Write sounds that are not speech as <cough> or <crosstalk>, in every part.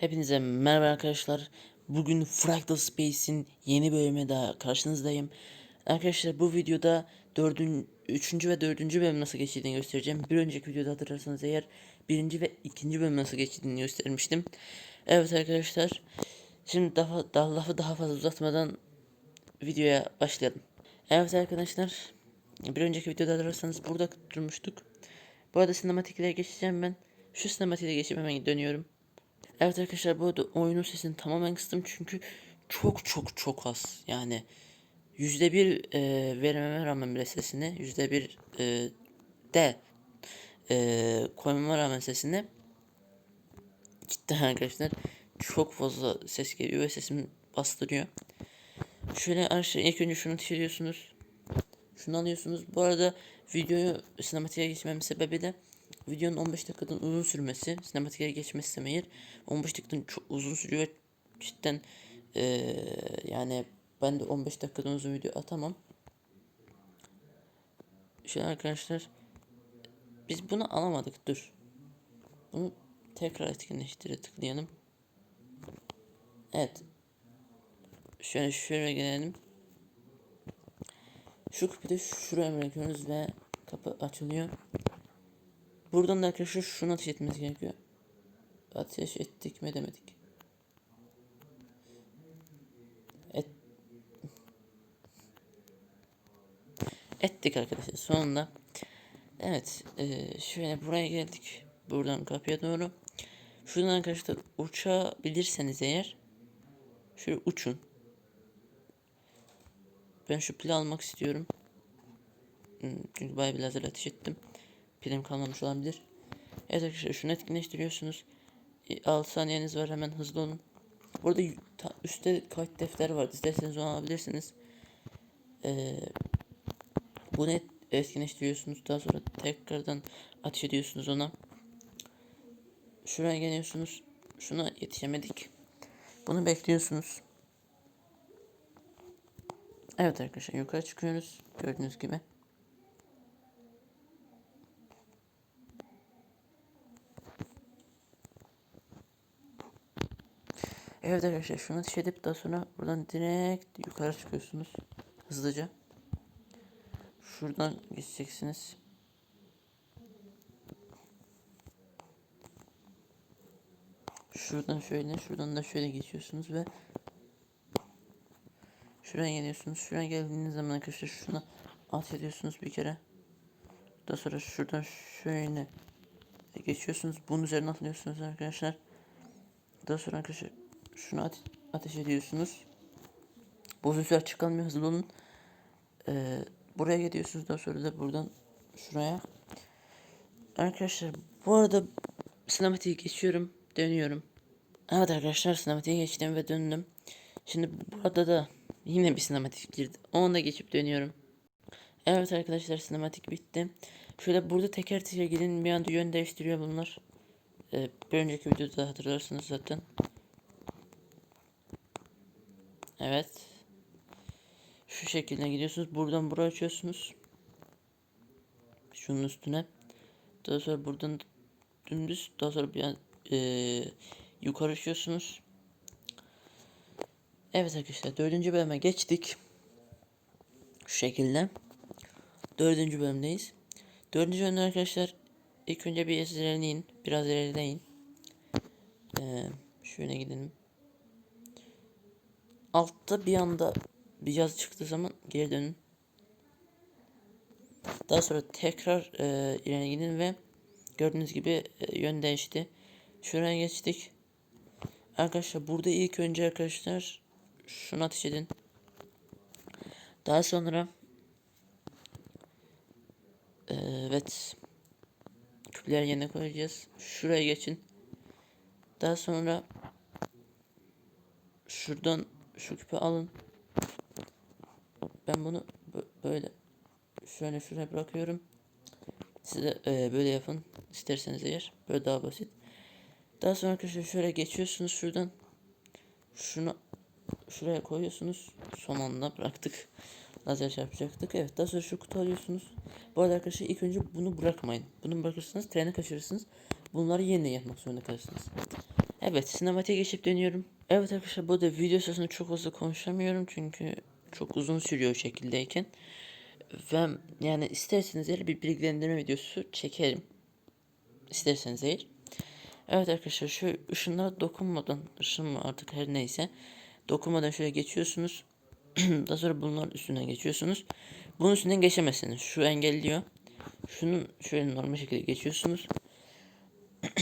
Hepinize merhaba arkadaşlar. Bugün Fractal Space'in yeni bölümü daha karşınızdayım. Arkadaşlar bu videoda dördün, üçüncü ve dördüncü bölüm nasıl geçtiğini göstereceğim. Bir önceki videoda hatırlarsanız eğer birinci ve ikinci bölüm nasıl geçtiğini göstermiştim. Evet arkadaşlar. Şimdi daha, daha lafı daha fazla uzatmadan videoya başlayalım. Evet arkadaşlar. Bir önceki videoda hatırlarsanız burada durmuştuk. Bu arada sinematiklere geçeceğim ben. Şu sinematiğe geçip hemen dönüyorum. Evet arkadaşlar bu arada oyunun sesini tamamen kıstım çünkü çok çok çok az yani yüzde bir e, vermeme rağmen bile sesini yüzde bir e, de e, koymama rağmen sesini cidden arkadaşlar çok fazla ses geliyor ve sesimi bastırıyor. Şöyle arkadaşlar ilk önce şunu çeviriyorsunuz. Şunu alıyorsunuz. Bu arada videoyu sinematiğe geçmemin sebebi de videonun 15 dakikadan uzun sürmesi. Sinematiğe geçmezsem eğer 15 dakikadan çok uzun sürüyor ve cidden eee, yani ben de 15 dakikadan uzun video atamam. Şöyle arkadaşlar biz bunu alamadık dur. Bunu tekrar etkinleştire tıklayalım. Evet. Şöyle şöyle gelelim. Şu kapıda şuraya bırakıyoruz ve kapı açılıyor. Buradan da arkadaşlar şunu ateş etmemiz gerekiyor. Ateş ettik mi demedik. Et... Ettik arkadaşlar sonunda. Evet eee, şöyle buraya geldik. Buradan kapıya doğru. Şuradan arkadaşlar uçabilirseniz eğer şöyle uçun. Ben şu pili almak istiyorum. Hmm, Çünkü bayağı bir ateş ettim. Pilim kalmamış olabilir. Evet arkadaşlar şunu etkinleştiriyorsunuz. 6 saniyeniz var hemen hızlı olun. Burada üstte kayıt defter var. İsterseniz onu alabilirsiniz. Ee, bunu et- etkinleştiriyorsunuz. Daha sonra tekrardan ateş ediyorsunuz ona. Şuraya geliyorsunuz. Şuna yetişemedik. Bunu bekliyorsunuz. Evet arkadaşlar yukarı çıkıyoruz. Gördüğünüz gibi. Evet arkadaşlar şunu ateş edip daha sonra buradan direkt yukarı çıkıyorsunuz. Hızlıca. Şuradan geçeceksiniz. Şuradan şöyle, şuradan da şöyle geçiyorsunuz ve şuraya geliyorsunuz. Şuraya geldiğiniz zaman arkadaşlar şuna at ediyorsunuz bir kere. Daha sonra şuradan şöyle geçiyorsunuz. Bunun üzerine atlıyorsunuz arkadaşlar. Daha sonra arkadaşlar şunu ate- ateş ediyorsunuz. Bu sefer çıkamıyor hızlı olun. Ee, buraya gidiyorsunuz daha sonra da buradan şuraya. Arkadaşlar bu arada sinematiği geçiyorum. Dönüyorum. Evet arkadaşlar sinematiğe geçtim ve döndüm. Şimdi burada da yine bir sinematik girdi. Onu da geçip dönüyorum. Evet arkadaşlar sinematik bitti. Şöyle burada teker teker gidin bir anda yön değiştiriyor bunlar. Ee, bir önceki videoda hatırlarsınız zaten. Evet. Şu şekilde gidiyorsunuz. Buradan buraya açıyorsunuz. Şunun üstüne. Daha sonra buradan dümdüz. Daha sonra bir eee, yukarı açıyorsunuz. Evet arkadaşlar dördüncü bölüme geçtik. Şu şekilde. Dördüncü bölümdeyiz. Dördüncü bölümde arkadaşlar ilk önce bir ilerleyin. Biraz ilerleyin. Ee, şöyle gidelim. Altta bir anda bir yazı çıktığı zaman geri dönün. Daha sonra tekrar e, ileri gidin ve gördüğünüz gibi e, yön değişti. Şuraya geçtik. Arkadaşlar burada ilk önce arkadaşlar şunu ateş edin. Daha sonra e, evet küpleri yerine koyacağız. Şuraya geçin. Daha sonra şuradan şu küpü alın. Ben bunu bö- böyle şöyle şuraya bırakıyorum. Siz de e, böyle yapın isterseniz eğer. Böyle daha basit. Daha sonra arkadaşlar şöyle geçiyorsunuz şuradan. Şunu şuraya koyuyorsunuz. Son anda bıraktık. Lazer çarpacaktık. Evet daha sonra şu kutu alıyorsunuz. Bu arada arkadaşlar ilk önce bunu bırakmayın. Bunu bırakırsanız treni kaçırırsınız. Bunları yeniden yapmak zorunda kalırsınız. Evet sinematiğe geçip dönüyorum. Evet arkadaşlar bu da video sırasında çok fazla konuşamıyorum çünkü çok uzun sürüyor şekildeyken. Ve yani isterseniz eğer bir bilgilendirme videosu çekerim. İsterseniz eğer. Evet arkadaşlar şu ışınlara dokunmadan, ışın mı artık her neyse. Dokunmadan şöyle geçiyorsunuz. <clears throat> Daha sonra bunların üstünden geçiyorsunuz. Bunun üstünden geçemezsiniz. Şu engelliyor. Şunun şöyle normal şekilde geçiyorsunuz. <clears throat>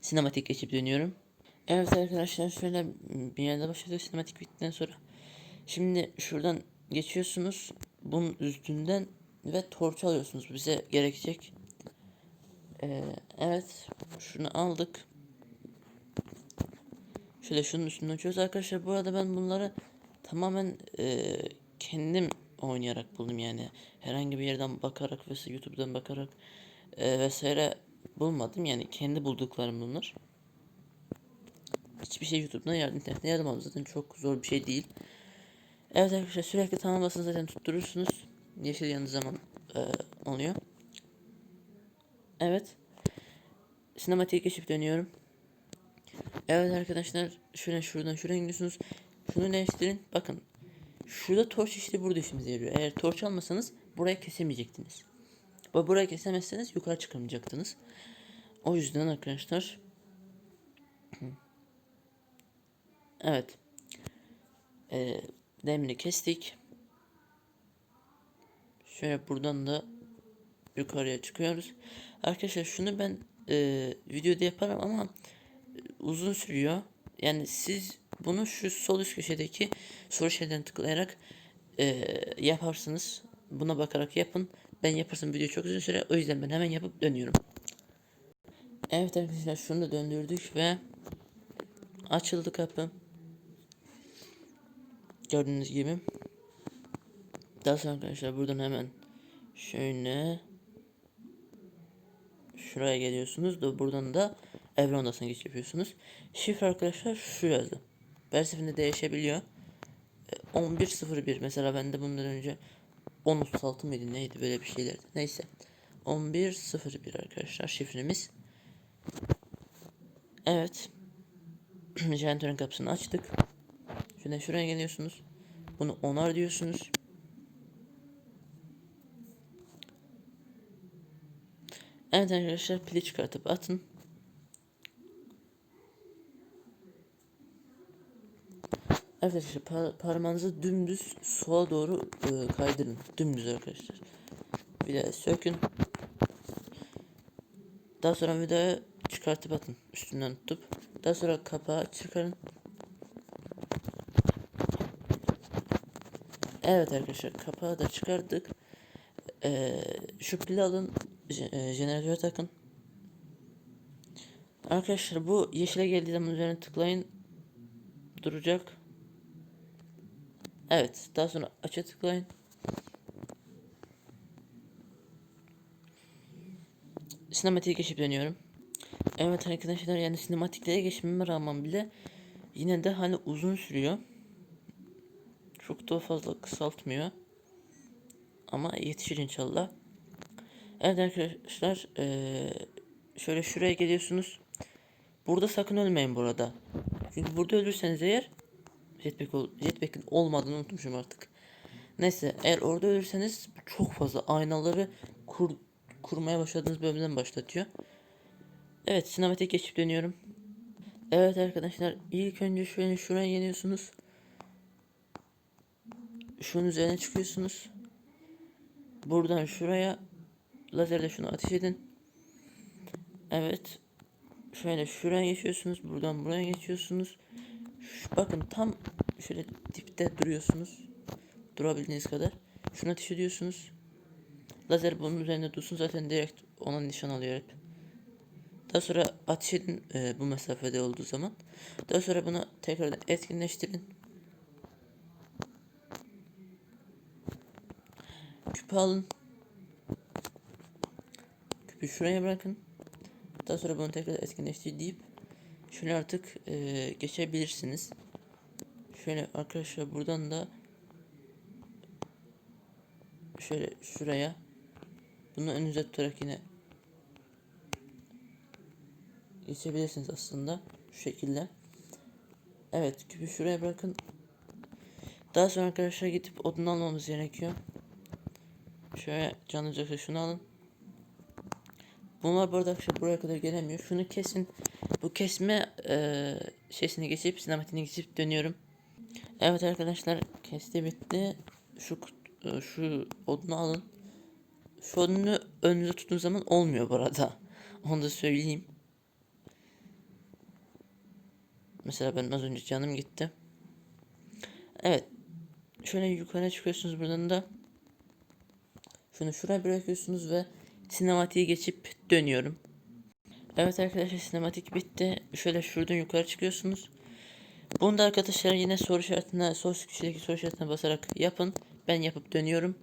Sinematik geçip dönüyorum. Evet arkadaşlar şöyle bir yerde başladık sinematik bittikten sonra. Şimdi şuradan geçiyorsunuz. Bunun üstünden ve torç alıyorsunuz. Bize gerekecek. Ee, evet. Şunu aldık. Şöyle şunun üstünden uçuyoruz arkadaşlar. Bu arada ben bunları tamamen e, kendim oynayarak buldum yani. Herhangi bir yerden bakarak vesaire YouTube'dan bakarak e, vesaire bulmadım. Yani kendi bulduklarım bunlar. Hiçbir şey YouTube'dan yardım internetten yardım aldım. Zaten çok zor bir şey değil. Evet arkadaşlar sürekli tamamlasın zaten tutturursunuz. Yeşil yanı zaman e, oluyor. Evet. Sinematiğe geçip dönüyorum. Evet arkadaşlar şöyle şuradan şuraya gidiyorsunuz. Şunu değiştirin. Bakın. Şurada torç işte burada işimize yarıyor. Eğer torç almasanız buraya kesemeyecektiniz. Ve buraya kesemezseniz yukarı çıkamayacaktınız. O yüzden arkadaşlar Evet. Ee, demiri kestik. Şöyle buradan da yukarıya çıkıyoruz. Arkadaşlar şunu ben e, videoda yaparım ama uzun sürüyor. Yani siz bunu şu sol üst köşedeki soru şeyden tıklayarak e, yaparsınız. Buna bakarak yapın. Ben yaparsam video çok uzun süre. O yüzden ben hemen yapıp dönüyorum. Evet arkadaşlar şunu da döndürdük ve açıldı kapı. Gördüğünüz gibi. Daha sonra arkadaşlar buradan hemen şöyle şuraya geliyorsunuz da buradan da evren odasına geçiş yapıyorsunuz. Şifre arkadaşlar şu yazdı. Her seferinde değişebiliyor. 11.01 mesela bende bundan önce 10.36 mıydı neydi böyle bir şeylerdi. Neyse. 11.01 arkadaşlar şifremiz. Evet. <clears throat> Jeneratörün kapısını açtık. Şuna şuraya geliyorsunuz. Bunu onar diyorsunuz. Evet arkadaşlar pili çıkartıp atın. Evet arkadaşlar par parmağınızı dümdüz sola doğru e, kaydırın. Dümdüz arkadaşlar. Bir de sökün. Daha sonra vidayı çıkartıp atın. Üstünden tutup. Daha sonra kapağı çıkarın. Evet arkadaşlar kapağı da çıkardık. Ee, şu pili alın. E, jeneratörü takın. Arkadaşlar bu yeşile geldiği zaman üzerine tıklayın. Duracak. Evet. Daha sonra aça tıklayın. Sinematiğe geçip dönüyorum. Evet arkadaşlar yani sinematiklere geçmeme rağmen bile yine de hani uzun sürüyor. Çok da fazla kısaltmıyor. Ama yetişir inşallah. Evet arkadaşlar ee, şöyle şuraya geliyorsunuz. Burada sakın ölmeyin burada. Çünkü burada ölürseniz eğer jetpack ol, jetpack'in olmadığını unutmuşum artık. Neyse eğer orada ölürseniz çok fazla aynaları kur, kurmaya başladığınız bölümden başlatıyor. Evet sinematik geçip dönüyorum. Evet arkadaşlar ilk önce şöyle şuraya geliyorsunuz. Şunun üzerine çıkıyorsunuz. Buradan şuraya lazerle şunu ateş edin. Evet. Şöyle şuraya geçiyorsunuz. Buradan buraya geçiyorsunuz. Şu, bakın tam şöyle dipte duruyorsunuz. Durabildiğiniz kadar. Şunu ateş ediyorsunuz. Lazer bunun üzerinde dursun zaten direkt ona nişan alıyor hep. Daha sonra ateş edin e, bu mesafede olduğu zaman. Daha sonra bunu tekrardan etkinleştirin. Küpü alın. Küpü şuraya bırakın. Daha sonra bunu tekrar etkinleştir deyip şöyle artık e, geçebilirsiniz. Şöyle arkadaşlar buradan da şöyle şuraya bunu önünüze tutarak yine geçebilirsiniz aslında. Şu şekilde. Evet küpü şuraya bırakın. Daha sonra arkadaşlar gidip odun almamız gerekiyor. Şöyle canınız yoksa şunu alın. Bunlar bu arada arkadaşlar buraya kadar gelemiyor. Şunu kesin. Bu kesme eee şeysini geçip sinematiğini geçip dönüyorum. Evet arkadaşlar kesti bitti. Şu e, şu odunu alın. Şu odunu önünüze tuttuğunuz zaman olmuyor bu arada. <laughs> Onu da söyleyeyim. Mesela ben az önce canım gitti. Evet. Şöyle yukarı çıkıyorsunuz buradan da. Şunu şuraya bırakıyorsunuz ve sinematiği geçip dönüyorum. Evet arkadaşlar sinematik bitti. Şöyle şuradan yukarı çıkıyorsunuz. Bunu da arkadaşlar yine soru işaretine, sol üst köşedeki soru işaretine basarak yapın. Ben yapıp dönüyorum.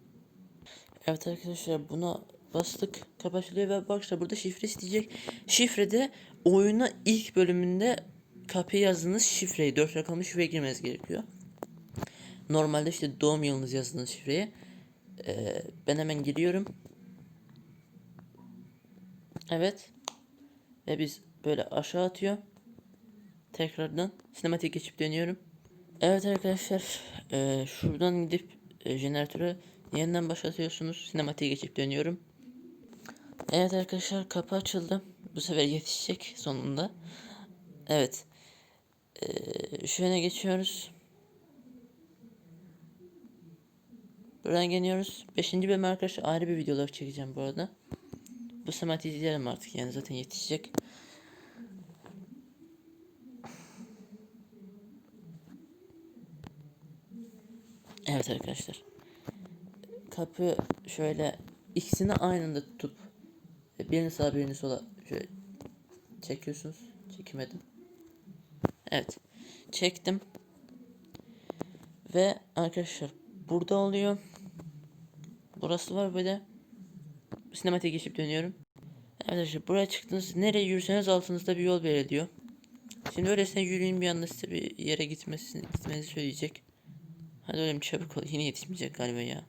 Evet arkadaşlar buna bastık kapatılıyor ve bak işte burada şifre isteyecek. Şifrede oyuna ilk bölümünde kapıya yazdığınız şifreyi 4 rakamlı şifreye girmeniz gerekiyor. Normalde işte doğum yılınız yazdığınız şifreye. Ee, ben hemen giriyorum. Evet. Ve biz böyle aşağı atıyor. Tekrardan sinematik geçip dönüyorum. Evet arkadaşlar eee, şuradan gidip e, jeneratörü yeniden başlatıyorsunuz. Sinematiğe geçip dönüyorum. Evet arkadaşlar kapı açıldı. Bu sefer yetişecek sonunda. Evet. Eee şöyle geçiyoruz. Buradan geliyoruz. Beşinci bölüm arkadaşlar ayrı bir videolar çekeceğim bu arada. Bu sematiği izleyelim artık yani zaten yetişecek. Evet arkadaşlar. Kapı şöyle ikisini aynı anda tutup birini sağa birini sola şöyle çekiyorsunuz. Çekemedim. Evet. Çektim. Ve arkadaşlar burada oluyor. Burası var böyle. Sinematiğe geçip dönüyorum. Arkadaşlar buraya çıktınız. Nereye yürürseniz altınızda bir yol belirliyor. Şimdi öylesine yürüyün bir anda size bir yere gitmesini, gitmenizi söyleyecek. Hadi oğlum çabuk ol. Yine yetişmeyecek galiba ya.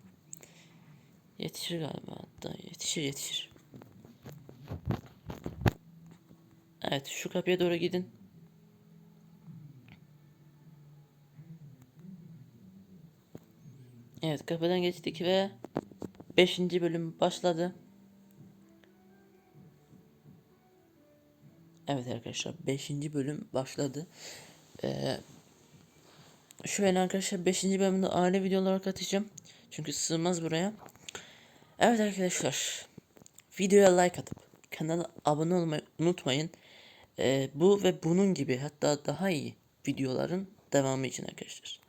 Yetişir galiba hatta. Yetişir yetişir. Evet şu kapıya doğru gidin. Evet kapıdan geçtik ve 5. bölüm başladı. Evet arkadaşlar 5. bölüm başladı. Ee, şöyle arkadaşlar 5. bölümde aile videoları atacağım. Çünkü sığmaz buraya. Evet arkadaşlar videoya like atıp kanala abone olmayı unutmayın. Ee, bu ve bunun gibi hatta daha iyi videoların devamı için arkadaşlar.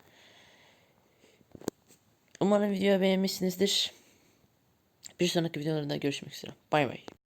Umarım videoyu beğenmişsinizdir. Bir sonraki videolarda görüşmek üzere. Bay bay.